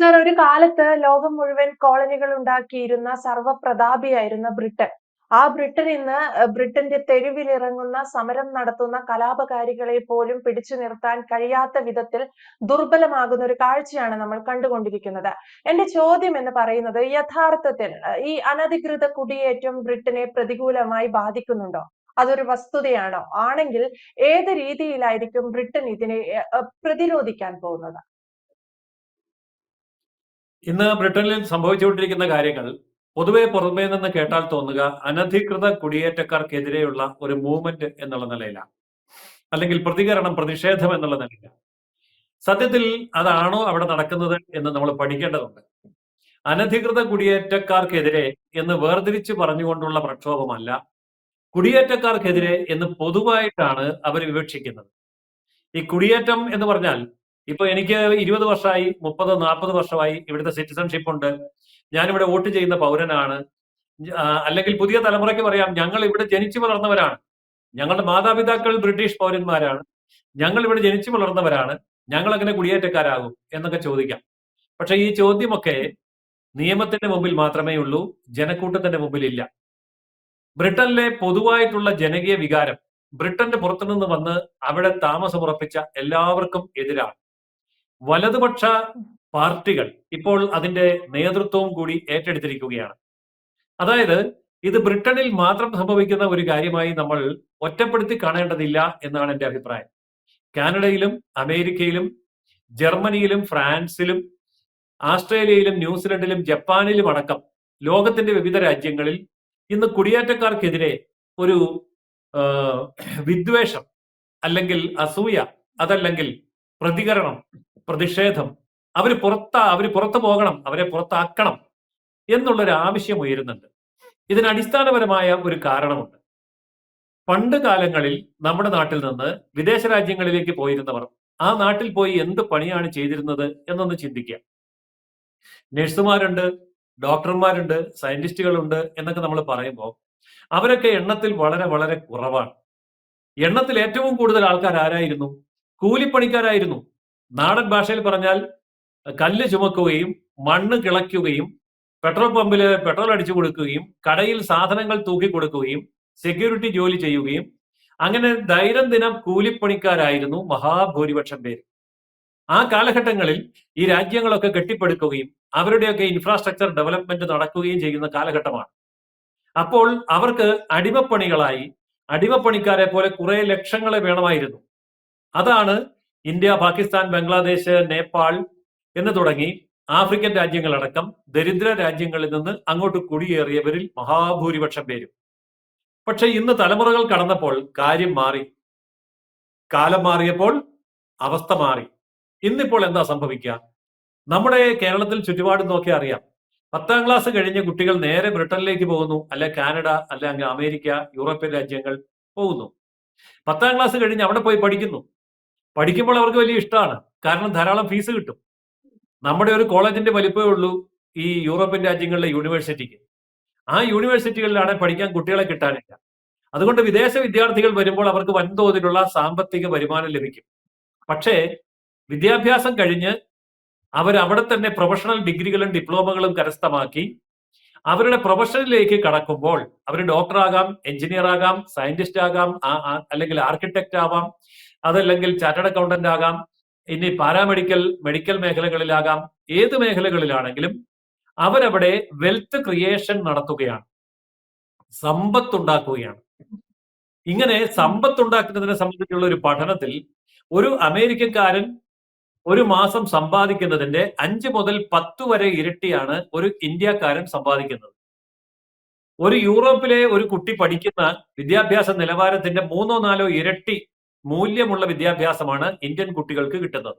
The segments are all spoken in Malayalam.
സർ ഒരു കാലത്ത് ലോകം മുഴുവൻ കോളനികൾ ഉണ്ടാക്കിയിരുന്ന സർവപ്രതാപിയായിരുന്ന ബ്രിട്ടൻ. ആ ബ്രിട്ടൻ ഇന്ന് ബ്രിട്ടന്റെ തെരുവിലിറങ്ങുന്ന സമരം നടത്തുന്ന കലാപകാരികളെ പോലും പിടിച്ചു നിർത്താൻ കഴിയാത്ത വിധത്തിൽ ദുർബലമാകുന്ന ഒരു കാഴ്ചയാണ് നമ്മൾ കണ്ടുകൊണ്ടിരിക്കുന്നത്. എന്റെ ചോദ്യം എന്ന് പറയുന്നത് യഥാർത്ഥത്തിൽ ഈ അനധികൃത കുടിയേറ്റം ബ്രിട്ടനെ പ്രതികൂലമായി ബാധിക്കുന്നുണ്ടോ? അതൊരു വസ്തുതയാണോ? ആണെങ്കിൽ ഏത് രീതിയിലായിരിക്കും ബ്രിട്ടൻ ഇതിനെ പ്രതിരോധിക്കാൻ പോകുന്നത്? ഇന്ന് ബ്രിട്ടനിൽ സംഭവിച്ചുകൊണ്ടിരിക്കുന്ന കാര്യങ്ങൾ പൊതുവെ പുറമേ നിന്ന് കേട്ടാൽ തോന്നുക അനധികൃത കുടിയേറ്റക്കാർക്കെതിരെയുള്ള ഒരു മൂവ്മെന്റ് എന്നുള്ള നിലയിലാണ് അല്ലെങ്കിൽ പ്രതികരണം പ്രതിഷേധം എന്നുള്ള നിലയിലാണ് സത്യത്തിൽ അതാണോ അവിടെ നടക്കുന്നത് എന്ന് നമ്മൾ പഠിക്കേണ്ടതുണ്ട്. അനധികൃത കുടിയേറ്റക്കാർക്കെതിരെ എന്ന് വേർതിരിച്ച് പറഞ്ഞുകൊണ്ടുള്ള പ്രക്ഷോഭമല്ല. കുടിയേറ്റക്കാർക്കെതിരെ എന്ന് പൊതുവായിട്ടാണ് അവർ വിവക്ഷിക്കുന്നത്. ഈ കുടിയേറ്റം എന്ന് പറഞ്ഞാൽ ഇപ്പൊ എനിക്ക് ഇരുപത് വർഷമായി മുപ്പത് നാൽപ്പത് വർഷമായി ഇവിടുത്തെ സിറ്റിസൺഷിപ്പ് ഉണ്ട്. ഞാനിവിടെ വോട്ട് ചെയ്യുന്ന പൗരനാണ്. അല്ലെങ്കിൽ പുതിയ തലമുറയ്ക്ക് പറയാം ഞങ്ങൾ ഇവിടെ ജനിച്ചു വളർന്നവരാണ്. ഞങ്ങളുടെ മാതാപിതാക്കൾ ബ്രിട്ടീഷ് പൗരന്മാരാണ്. ഞങ്ങൾ ഇവിടെ ജനിച്ചു വളർന്നവരാണ്. ഞങ്ങൾ അങ്ങനെ കുടിയേറ്റക്കാരാകും എന്നൊക്കെ ചോദിക്കാം. പക്ഷെ ഈ ചോദ്യമൊക്കെ നിയമത്തിന്റെ മുമ്പിൽ മാത്രമേ ഉള്ളൂ ജനക്കൂട്ടത്തിന്റെ മുമ്പിൽ ഇല്ല ബ്രിട്ടനിലെ പൊതുവായിട്ടുള്ള ജനകീയ വികാരം ബ്രിട്ടന്റെ പുറത്തുനിന്ന് വന്ന് അവിടെ താമസമുറപ്പിച്ച എല്ലാവർക്കും എതിരാണ്. വലതുപക്ഷ പാർട്ടികൾ ഇപ്പോൾ അതിന്റെ നേതൃത്വവും കൂടി ഏറ്റെടുത്തിരിക്കുകയാണ്. അതായത് ഇത് ബ്രിട്ടനിൽ മാത്രം സംഭവിക്കുന്ന ഒരു കാര്യമായി നമ്മൾ ഒറ്റപ്പെടുത്തി കാണേണ്ടതില്ല എന്നാണ് എന്റെ അഭിപ്രായം. കാനഡയിലും അമേരിക്കയിലും ജർമ്മനിയിലും ഫ്രാൻസിലും ആസ്ട്രേലിയയിലും ന്യൂസിലൻഡിലും ജപ്പാനിലും അടക്കം ലോകത്തിന്റെ വിവിധ രാജ്യങ്ങളിൽ ഇന്ന് കുടിയേറ്റക്കാർക്കെതിരെ ഒരു വിദ്വേഷം അല്ലെങ്കിൽ അസൂയ അതല്ലെങ്കിൽ പ്രതികരണം പ്രതിഷേധം. അവർ പുറത്ത അവർ പുറത്തു പോകണം അവരെ പുറത്താക്കണം എന്നുള്ളൊരു ആവശ്യം ഉയരുന്നുണ്ട്. ഇതിന് അടിസ്ഥാനപരമായ ഒരു കാരണമുണ്ട്. പണ്ട് കാലങ്ങളിൽ നമ്മുടെ നാട്ടിൽ നിന്ന് വിദേശ രാജ്യങ്ങളിലേക്ക് പോയിരുന്നവർ ആ നാട്ടിൽ പോയി എന്ത് പണിയാണ് ചെയ്തിരുന്നത് എന്നൊന്ന് ചിന്തിക്കുക. നഴ്സുമാരുണ്ട് ഡോക്ടർമാരുണ്ട് സയന്റിസ്റ്റുകളുണ്ട് എന്നൊക്കെ നമ്മൾ പറയുമ്പോൾ അവരൊക്കെ എണ്ണത്തിൽ വളരെ വളരെ കുറവാണ്. എണ്ണത്തിൽ ഏറ്റവും കൂടുതൽ ആൾക്കാർ ആരായിരുന്നു? കൂലിപ്പണിക്കാരായിരുന്നു. നാടൻ ഭാഷയിൽ പറഞ്ഞാൽ കല്ല് ചുമക്കുകയും മണ്ണ് കിളയ്ക്കുകയും പെട്രോൾ പമ്പിൽ പെട്രോൾ അടിച്ചു കൊടുക്കുകയും കടയിൽ സാധനങ്ങൾ തൂക്കി കൊടുക്കുകയും സെക്യൂരിറ്റി ജോലി ചെയ്യുകയും അങ്ങനെ ദൈനംദിനം കൂലിപ്പണിക്കാരായിരുന്നു മഹാഭൂരിപക്ഷം പേര്. ആ കാലഘട്ടങ്ങളിൽ ഈ രാജ്യങ്ങളൊക്കെ കെട്ടിപ്പടുക്കുകയും അവരുടെയൊക്കെ ഇൻഫ്രാസ്ട്രക്ചർ ഡെവലപ്മെന്റ് നടക്കുകയും ചെയ്യുന്ന കാലഘട്ടമാണ്. അപ്പോൾ അവർക്ക് അടിമപ്പണികളായി അടിമപ്പണിക്കാരെ പോലെ കുറെ ലക്ഷങ്ങളെ വേണമായിരുന്നു. അതാണ് ഇന്ത്യ പാകിസ്ഥാൻ ബംഗ്ലാദേശ് നേപ്പാൾ എന്ന് തുടങ്ങി ആഫ്രിക്കൻ രാജ്യങ്ങളടക്കം ദരിദ്ര രാജ്യങ്ങളിൽ നിന്ന് അങ്ങോട്ട് കുടിയേറിയവരിൽ മഹാഭൂരിപക്ഷം പേരും. പക്ഷെ ഇന്ന് തലമുറകൾ കടന്നപ്പോൾ കാര്യം മാറി. കാലം മാറിയപ്പോൾ അവസ്ഥ മാറി. ഇന്നിപ്പോൾ എന്താ സംഭവിക്കുക? നമ്മുടെ കേരളത്തിൽ ചുറ്റുപാട് നോക്കി അറിയാം. പത്താം ക്ലാസ് കഴിഞ്ഞ കുട്ടികൾ നേരെ ബ്രിട്ടനിലേക്ക് പോകുന്നു അല്ലെ കാനഡ അല്ലെ അങ്ങ് അമേരിക്ക യൂറോപ്യൻ രാജ്യങ്ങൾ പോകുന്നു. പത്താം ക്ലാസ് കഴിഞ്ഞ് അവിടെ പോയി പഠിക്കുന്നു. പഠിക്കുമ്പോൾ അവർക്ക് വലിയ ഇഷ്ടമാണ്. കാരണം ധാരാളം ഫീസ് കിട്ടും. നമ്മുടെ ഒരു കോളേജിന്റെ വലിപ്പമേ ഉള്ളൂ ഈ യൂറോപ്യൻ രാജ്യങ്ങളിലെ യൂണിവേഴ്സിറ്റിക്ക്. ആ യൂണിവേഴ്സിറ്റികളിലാണ് പഠിക്കാൻ കുട്ടികളെ കിട്ടാനില്ല. അതുകൊണ്ട് വിദേശ വിദ്യാർത്ഥികൾ വരുമ്പോൾ അവർക്ക് വൻതോതിലുള്ള സാമ്പത്തിക വരുമാനം ലഭിക്കും. പക്ഷേ വിദ്യാഭ്യാസം കഴിഞ്ഞ് അവർ അവിടെ തന്നെ പ്രൊഫഷണൽ ഡിഗ്രികളും ഡിപ്ലോമകളും കരസ്ഥമാക്കി അവരുടെ പ്രൊഫഷനിലേക്ക് കടക്കുമ്പോൾ അവർ ഡോക്ടർ ആകാം എഞ്ചിനീയർ ആകാം സയന്റിസ്റ്റ് ആകാം അല്ലെങ്കിൽ ആർക്കിടെക്റ്റ് ആവാം അതല്ലെങ്കിൽ ചാർട്ടേഡ് അക്കൗണ്ടന്റ് ആകാം ഇനി പാരാമെഡിക്കൽ മെഡിക്കൽ മേഖലകളിലാകാം ഏത് മേഖലകളിലാണെങ്കിലും അവരവിടെ വെൽത്ത് ക്രിയേഷൻ നടത്തുകയാണ്. സമ്പത്തുണ്ടാക്കുകയാണ്. ഇങ്ങനെ സമ്പത്തുണ്ടാക്കുന്നതിനെ സംബന്ധിച്ചുള്ള ഒരു പഠനത്തിൽ ഒരു അമേരിക്കക്കാരൻ ഒരു മാസം സമ്പാദിക്കുന്നതിന്റെ അഞ്ച് മുതൽ പത്ത് വരെ ഇരട്ടിയാണ് ഒരു ഇന്ത്യക്കാരൻ സമ്പാദിക്കുന്നത്. ഒരു യൂറോപ്പിലെ ഒരു കുട്ടി പഠിക്കുന്ന വിദ്യാഭ്യാസ നിലവാരത്തിന്റെ മൂന്നോ നാലോ ഇരട്ടി മൂല്യമുള്ള വിദ്യാഭ്യാസമാണ് ഇന്ത്യൻ കുട്ടികൾക്ക് കിട്ടുന്നത്.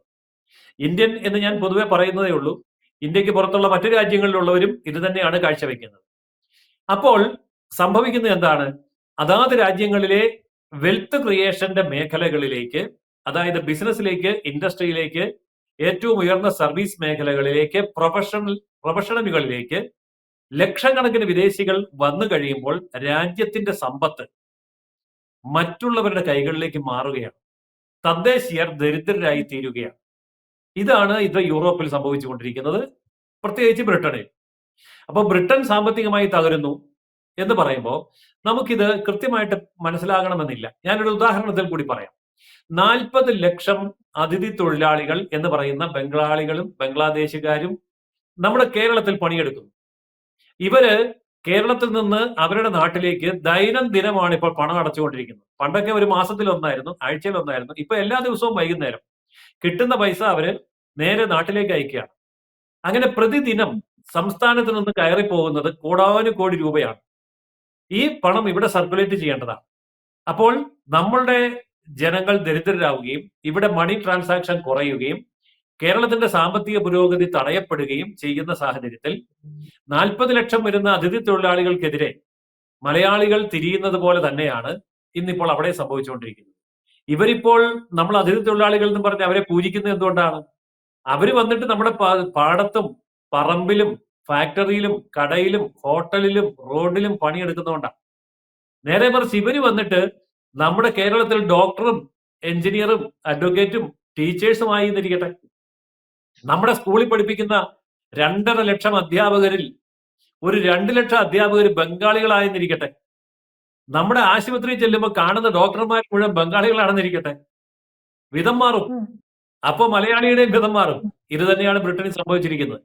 ഇന്ത്യൻ എന്ന് ഞാൻ പൊതുവെ പറയുന്നതേ ഉള്ളൂ. ഇന്ത്യയ്ക്ക് പുറത്തുള്ള മറ്റു രാജ്യങ്ങളിലുള്ളവരും ഇത് തന്നെയാണ് കാഴ്ചവെക്കുന്നത്. അപ്പോൾ സംഭവിക്കുന്നത് എന്താണ്? അതാത് രാജ്യങ്ങളിലെ വെൽത്ത് ക്രിയേഷന്റെ മേഖലകളിലേക്ക് അതായത് ബിസിനസ്സിലേക്ക് ഇൻഡസ്ട്രിയിലേക്ക് ഏറ്റവും ഉയർന്ന സർവീസ് മേഖലകളിലേക്ക് പ്രൊഫഷണൽ പ്രൊഫഷണലുകളിലേക്ക് ലക്ഷക്കണക്കിന് വിദേശികൾ വന്നു കഴിയുമ്പോൾ രാജ്യത്തിന്റെ സമ്പത്ത് മറ്റുള്ളവരുടെ കൈകളിലേക്ക് മാറുകയാണ്. തദ്ദേശീയർ ദരിദ്രരായി തീരുകയാണ്. ഇതാണ് ഇത് യൂറോപ്പിൽ സംഭവിച്ചുകൊണ്ടിരിക്കുന്നത്. പ്രത്യേകിച്ച് ബ്രിട്ടനിൽ. അപ്പൊ ബ്രിട്ടൻ സാമ്പത്തികമായി തകരുന്നു എന്ന് പറയുമ്പോൾ നമുക്കിത് കൃത്യമായിട്ട് മനസ്സിലാകണമെന്നില്ല. ഞാനൊരു ഉദാഹരണത്തിൽ കൂടി പറയാം. നാൽപ്പത് ലക്ഷം അതിഥി തൊഴിലാളികൾ എന്ന് പറയുന്ന ബംഗാളികളും ബംഗ്ലാദേശുകാരും നമ്മുടെ കേരളത്തിൽ പണിയെടുക്കുന്നു. ഇവർ കേരളത്തിൽ നിന്ന് അവരുടെ നാട്ടിലേക്ക് ദൈനംദിനമാണ് ഇപ്പോൾ പണം അടച്ചുകൊണ്ടിരിക്കുന്നത്. പണ്ടൊക്കെ ഒരു മാസത്തിൽ ഒന്നായിരുന്നു ആഴ്ചയിൽ ഒന്നായിരുന്നു. ഇപ്പൊ എല്ലാ ദിവസവും വൈകുന്നേരം കിട്ടുന്ന പൈസ അവർ നേരെ നാട്ടിലേക്ക് അയക്കുകയാണ്. അങ്ങനെ പ്രതിദിനം സംസ്ഥാനത്ത് നിന്ന് കയറി പോകുന്നത് കോടാനു കോടി രൂപയാണ്. ഈ പണം ഇവിടെ സർക്കുലേറ്റ് ചെയ്യേണ്ടതാണ്. അപ്പോൾ നമ്മളുടെ ജനങ്ങൾ ദരിദ്രരാവുകയും ഇവിടെ മണി ട്രാൻസാക്ഷൻ കുറയുകയും കേരളത്തിന്റെ സാമ്പത്തിക പുരോഗതി തടയപ്പെടുകയും ചെയ്യുന്ന സാഹചര്യത്തിൽ നാൽപ്പത് ലക്ഷം വരുന്ന അതിഥി തൊഴിലാളികൾക്കെതിരെ മലയാളികൾ തിരിയുന്നത് പോലെ തന്നെയാണ് ഇന്നിപ്പോൾ അവിടെ സംഭവിച്ചുകൊണ്ടിരിക്കുന്നത്. ഇവരിപ്പോൾ നമ്മൾ അതിഥി തൊഴിലാളികൾ എന്ന് പറഞ്ഞ് അവരെ പൂജിക്കുന്നത് എന്തുകൊണ്ടാണ്? അവർ വന്നിട്ട് നമ്മുടെ പാടത്തും പറമ്പിലും ഫാക്ടറിയിലും കടയിലും ഹോട്ടലിലും റോഡിലും പണിയെടുക്കുന്നതുകൊണ്ടാണ് നേരെ മറിച്ച് ഇവർ വന്നിട്ട് നമ്മുടെ കേരളത്തിൽ ഡോക്ടറും എഞ്ചിനീയറും അഡ്വക്കേറ്റും ടീച്ചേഴ്സുമായി എന്നിരിക്കട്ടെ നമ്മുടെ സ്കൂളിൽ പഠിപ്പിക്കുന്ന രണ്ടര ലക്ഷം അധ്യാപകരിൽ ഒരു രണ്ട് ലക്ഷം അധ്യാപകർ ബംഗാളികളായെന്നിരിക്കട്ടെ. നമ്മുടെ ആശുപത്രിയിൽ ചെല്ലുമ്പോൾ കാണുന്ന ഡോക്ടർമാർ മുഴുവൻ ബംഗാളികളാണെന്നിരിക്കട്ടെ. വിധം മാറും അപ്പോൾ അപ്പൊ മലയാളിയുടെയും വിധം മാറും ഇത് തന്നെയാണ് ബ്രിട്ടനിൽ സംഭവിച്ചിരിക്കുന്നത്.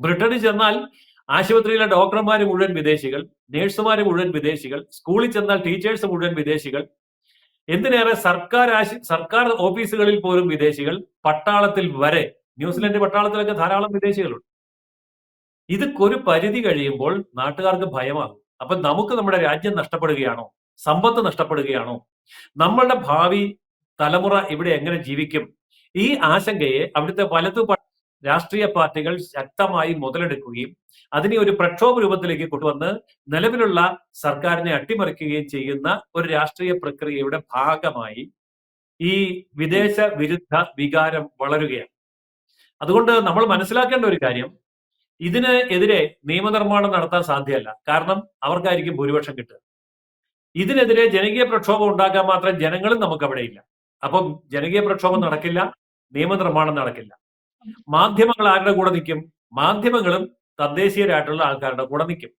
ബ്രിട്ടനിൽ ചെന്നാൽ ആശുപത്രിയിലെ ഡോക്ടർമാർ മുഴുവൻ വിദേശികൾ നേഴ്സുമാർ മുഴുവൻ വിദേശികൾ സ്കൂളിൽ ചെന്നാൽ ടീച്ചേഴ്സ് മുഴുവൻ വിദേശികൾ എന്തിനേറെ സർക്കാർ ആശു സർക്കാർ ഓഫീസുകളിൽ പോലും വിദേശികൾ പട്ടാളത്തിൽ വരെ ന്യൂസിലൻഡ് പട്ടാളത്തിലൊക്കെ ധാരാളം വിദേശികളുണ്ട്. ഇത് ഒരു പരിധി കഴിയുമ്പോൾ നാട്ടുകാർക്ക് ഭയമാകും. അപ്പൊ നമുക്ക് നമ്മുടെ രാജ്യം നഷ്ടപ്പെടുകയാണോ? സമ്പത്ത് നഷ്ടപ്പെടുകയാണോ? നമ്മളുടെ ഭാവി തലമുറ ഇവിടെ എങ്ങനെ ജീവിക്കും? ഈ ആശങ്കയെ അവിടുത്തെ വലതു രാഷ്ട്രീയ പാർട്ടികൾ ശക്തമായി മുതലെടുക്കുകയും അതിനെ ഒരു പ്രക്ഷോഭ രൂപത്തിലേക്ക് കൊണ്ടുവന്ന് നിലവിലുള്ള സർക്കാരിനെ അട്ടിമറിക്കുകയും ചെയ്യുന്ന ഒരു രാഷ്ട്രീയ പ്രക്രിയയുടെ ഭാഗമായി ഈ വിദേശ വിരുദ്ധ വികാരം വളരുകയാണ്. അതുകൊണ്ട് നമ്മൾ മനസ്സിലാക്കേണ്ട ഒരു കാര്യം ഇതിന് എതിരെ നിയമനിർമ്മാണം നടത്താൻ സാധ്യമല്ല കാരണം അവർക്കായിരിക്കും ഭൂരിപക്ഷം കിട്ടുക. ഇതിനെതിരെ ജനകീയ പ്രക്ഷോഭം ഉണ്ടാക്കാൻ മാത്രം ജനങ്ങളും നമുക്ക് അവിടെ ഇല്ല. അപ്പം ജനകീയ പ്രക്ഷോഭം നടക്കില്ല നിയമനിർമ്മാണം നടക്കില്ല. മാധ്യമങ്ങൾ ആരുടെ കൂടെ നിൽക്കും? മാധ്യമങ്ങളും തദ്ദേശീയരായിട്ടുള്ള ആൾക്കാരുടെ കൂടെ നിൽക്കും.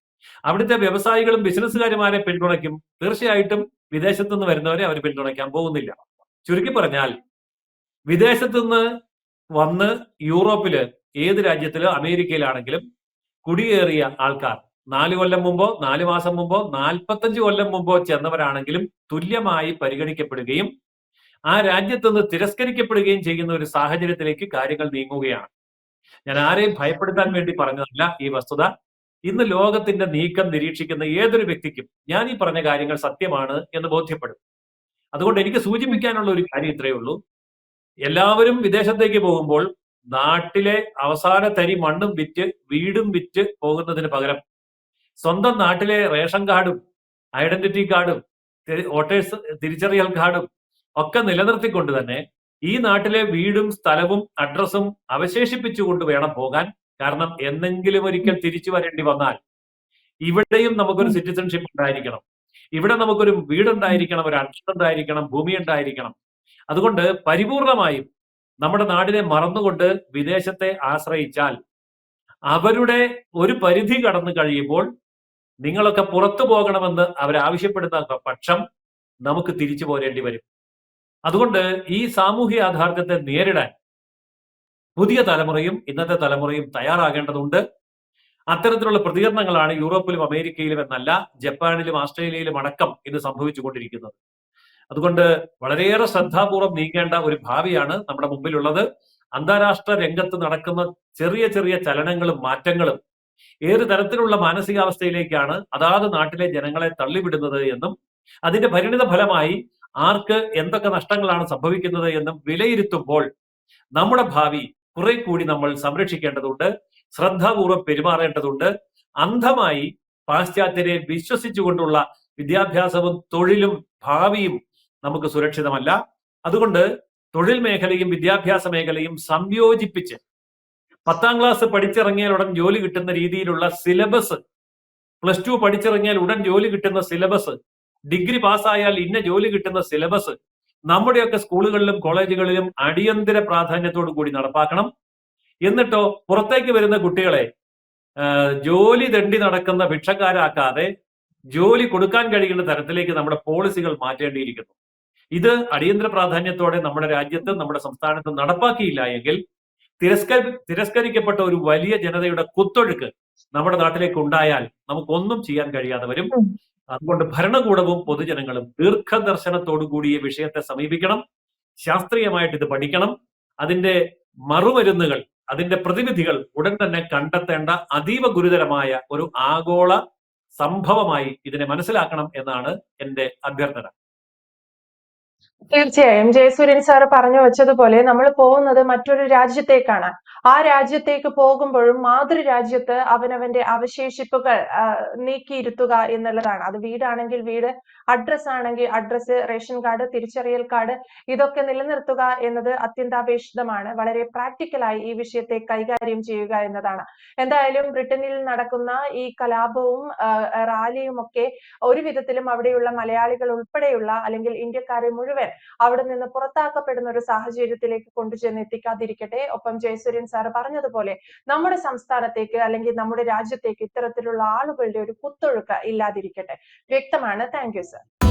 അവിടുത്തെ വ്യവസായികളും ബിസിനസ്സുകാരുമാരെ പിന്തുണയ്ക്കും. തീർച്ചയായിട്ടും വിദേശത്തുനിന്ന് വരുന്നവരെ അവർ പിന്തുണയ്ക്കാൻ പോകുന്നില്ല. ചുരുക്കി പറഞ്ഞാൽ വിദേശത്തു നിന്ന് വന്ന് യൂറോപ്പിൽ ഏത് രാജ്യത്തിൽ അമേരിക്കയിലാണെങ്കിലും കുടിയേറിയ ആൾക്കാർ. നാല് കൊല്ലം മുമ്പോ നാല് മാസം മുമ്പോ നാൽപ്പത്തഞ്ച് കൊല്ലം മുമ്പോ ചെന്നവരാണെങ്കിലും തുല്യമായി പരിഗണിക്കപ്പെടുകയും ആ രാജ്യത്ത് നിന്ന് തിരസ്കരിക്കപ്പെടുകയും ചെയ്യുന്ന ഒരു സാഹചര്യത്തിലേക്ക് കാര്യങ്ങൾ നീങ്ങുകയാണ്. ഞാൻ ആരെയും ഭയപ്പെടുത്താൻ വേണ്ടി പറഞ്ഞതല്ല ഈ വസ്തുത. ഇന്ന് ലോകത്തിന്റെ നീക്കം നിരീക്ഷിക്കുന്ന ഏതൊരു വ്യക്തിക്കും ഞാൻ ഈ പറഞ്ഞ കാര്യങ്ങൾ സത്യമാണ് എന്ന് ബോധ്യപ്പെടും. അതുകൊണ്ട് എനിക്ക് സൂചിപ്പിക്കാനുള്ള ഒരു കാര്യം ഇത്രയേ ഉള്ളൂ. എല്ലാവരും വിദേശത്തേക്ക് പോകുമ്പോൾ നാട്ടിലെ അവസാന തരി മണ്ണും വിറ്റ് വീടും വിറ്റ് പോകുന്നതിന് പകരം സ്വന്തം നാട്ടിലെ റേഷൻ കാർഡും ഐഡന്റിറ്റി കാർഡും വോട്ടേഴ്സ് തിരിച്ചറിയൽ കാർഡും ഒക്കെ നിലനിർത്തിക്കൊണ്ട് തന്നെ ഈ നാട്ടിലെ വീടും സ്ഥലവും അഡ്രസ്സും അവശേഷിപ്പിച്ചുകൊണ്ട് വേണം പോകാൻ. കാരണം എന്നെങ്കിലും ഒരിക്കൽ തിരിച്ചു വരേണ്ടി വന്നാൽ ഇവിടെയും നമുക്കൊരു സിറ്റിസൺഷിപ്പ് ഉണ്ടായിരിക്കണം. ഇവിടെ നമുക്കൊരു വീടുണ്ടായിരിക്കണം ഒരു അഡ്രസ് ഉണ്ടായിരിക്കണം ഭൂമി ഉണ്ടായിരിക്കണം. അതുകൊണ്ട് പരിപൂർണമായും നമ്മുടെ നാടിനെ മറന്നുകൊണ്ട് വിദേശത്തെ ആശ്രയിച്ചാൽ അവരുടെ ഒരു പരിധി കടന്നു കഴിയുമ്പോൾ നിങ്ങളൊക്കെ പുറത്തു പോകണമെന്ന് അവരാവശ്യപ്പെടുന്ന പക്ഷം നമുക്ക് തിരിച്ചു പോരേണ്ടി വരും. അതുകൊണ്ട് ഈ സാമൂഹ്യ യാഥാർത്ഥ്യത്തെ നേരിടാൻ പുതിയ തലമുറയും ഇന്നത്തെ തലമുറയും തയ്യാറാകേണ്ടതുണ്ട്. അത്തരത്തിലുള്ള പ്രതികരണങ്ങളാണ് യൂറോപ്പിലും അമേരിക്കയിലും എന്നല്ല ജപ്പാനിലും ആസ്ട്രേലിയയിലും അടക്കം ഇന്ന് സംഭവിച്ചുകൊണ്ടിരിക്കുന്നത് അതുകൊണ്ട് വളരെയേറെ ശ്രദ്ധാപൂർവം നീങ്ങേണ്ട ഒരു ഭാവിയാണ് നമ്മുടെ മുമ്പിലുള്ളത്. അന്താരാഷ്ട്ര രംഗത്ത് നടക്കുന്ന ചെറിയ ചെറിയ ചലനങ്ങളും മാറ്റങ്ങളും ഏത് തരത്തിലുള്ള മാനസികാവസ്ഥയിലേക്കാണ് അതാത് നാട്ടിലെ ജനങ്ങളെ തള്ളിവിടുന്നത് എന്നും അതിന്റെ പരിണിത ഫലമായി ആർക്ക് എന്തൊക്കെ നഷ്ടങ്ങളാണ് സംഭവിക്കുന്നത് എന്നും വിലയിരുത്തുമ്പോൾ നമ്മുടെ ഭാവി കുറെ കൂടി നമ്മൾ സംരക്ഷിക്കേണ്ടതുണ്ട് ശ്രദ്ധാപൂർവം പെരുമാറേണ്ടതുണ്ട്. അന്ധമായി പാശ്ചാത്യരെ വിശ്വസിച്ചുകൊണ്ടുള്ള വിദ്യാഭ്യാസവും തൊഴിലും ഭാവിയും നമുക്ക് സുരക്ഷിതമല്ല. അതുകൊണ്ട് തൊഴിൽ മേഖലയും വിദ്യാഭ്യാസ മേഖലയും സംയോജിപ്പിച്ച് പത്താം ക്ലാസ് പഠിച്ചിറങ്ങിയാൽ ഉടൻ ജോലി കിട്ടുന്ന രീതിയിലുള്ള സിലബസ് പ്ലസ് ടു പഠിച്ചിറങ്ങിയാൽ ഉടൻ ജോലി കിട്ടുന്ന സിലബസ് ഡിഗ്രി പാസ്സായാൽ ഇന്ന ജോലി കിട്ടുന്ന സിലബസ് നമ്മുടെയൊക്കെ സ്കൂളുകളിലും കോളേജുകളിലും അടിയന്തര പ്രാധാന്യത്തോടു കൂടി നടപ്പാക്കണം. എന്നിട്ടോ പുറത്തേക്ക് വരുന്ന കുട്ടികളെ ജോലി തെണ്ടി നടക്കുന്ന ഭിക്ഷക്കാരാക്കാതെ ജോലി കൊടുക്കാൻ കഴിയുന്ന തരത്തിലേക്ക് നമ്മുടെ പോളിസികൾ മാറ്റേണ്ടിയിരിക്കുന്നു. ഇത് അടിയന്തര പ്രാധാന്യത്തോടെ നമ്മുടെ രാജ്യത്ത് നമ്മുടെ സംസ്ഥാനത്ത് നടപ്പാക്കിയില്ല എങ്കിൽ തിരസ്കരി തിരസ്കരിക്കപ്പെട്ട ഒരു വലിയ ജനതയുടെ കുത്തൊഴുക്ക് നമ്മുടെ നാട്ടിലേക്ക് ഉണ്ടായാൽ നമുക്കൊന്നും ചെയ്യാൻ കഴിയാതെ വരും. അതുകൊണ്ട് ഭരണകൂടവും പൊതുജനങ്ങളും ദീർഘദർശനത്തോടു കൂടി ഈ വിഷയത്തെ സമീപിക്കണം. ശാസ്ത്രീയമായിട്ട് ഇത് പഠിക്കണം. അതിന്റെ മറുമരുന്നുകൾ അതിന്റെ പ്രതിവിധികൾ ഉടൻ തന്നെ കണ്ടെത്തേണ്ട അതീവ ഗുരുതരമായ ഒരു ആഗോള സംഭവമായി ഇതിനെ മനസ്സിലാക്കണം എന്നാണ് എന്റെ അഭ്യർത്ഥന. തീർച്ചയായും. ജയസൂര്യൻ സാർ പറഞ്ഞു വെച്ചതുപോലെ നമ്മൾ പോകുന്നത് മറ്റൊരു രാജ്യത്തേക്കാണ്. ആ രാജ്യത്തേക്ക് പോകുമ്പോഴും മാതൃരാജ്യത്ത് അവനവന്റെ അവശേഷിപ്പുകൾ നീക്കിയിരുത്തുക എന്നുള്ളതാണ്. അത് വീടാണെങ്കിൽ വീട് അഡ്രസ് ആണെങ്കിൽ അഡ്രസ് റേഷൻ കാർഡ് തിരിച്ചറിയൽ കാർഡ് ഇതൊക്കെ നിലനിർത്തുക എന്നത് അത്യന്താപേക്ഷിതമാണ്. വളരെ പ്രാക്ടിക്കലായി ഈ വിഷയത്തെ കൈകാര്യം ചെയ്യുക എന്നതാണ്. എന്തായാലും ബ്രിട്ടനിൽ നടക്കുന്ന ഈ കലാപവും റാലിയും ഒക്കെ ഒരു വിധത്തിലും അവിടെയുള്ള മലയാളികൾ ഉൾപ്പെടെയുള്ള അല്ലെങ്കിൽ ഇന്ത്യക്കാരെ മുഴുവൻ അവിടെ നിന്ന് പുറത്താക്കപ്പെടുന്ന ഒരു സാഹചര്യത്തിലേക്ക് കൊണ്ടുചെന്ന് എത്തിക്കാതിരിക്കട്ടെ ഒപ്പം ജയസൂര്യൻ സാർ പറഞ്ഞതുപോലെ നമ്മുടെ സംസ്ഥാനത്തേക്ക് അല്ലെങ്കിൽ നമ്മുടെ രാജ്യത്തേക്ക് ഇത്തരത്തിലുള്ള ആളുകളുടെ ഒരു കുത്തൊഴുക്ക് ഇല്ലാതിരിക്കട്ടെ. വ്യക്തമാണ്. Thank sir.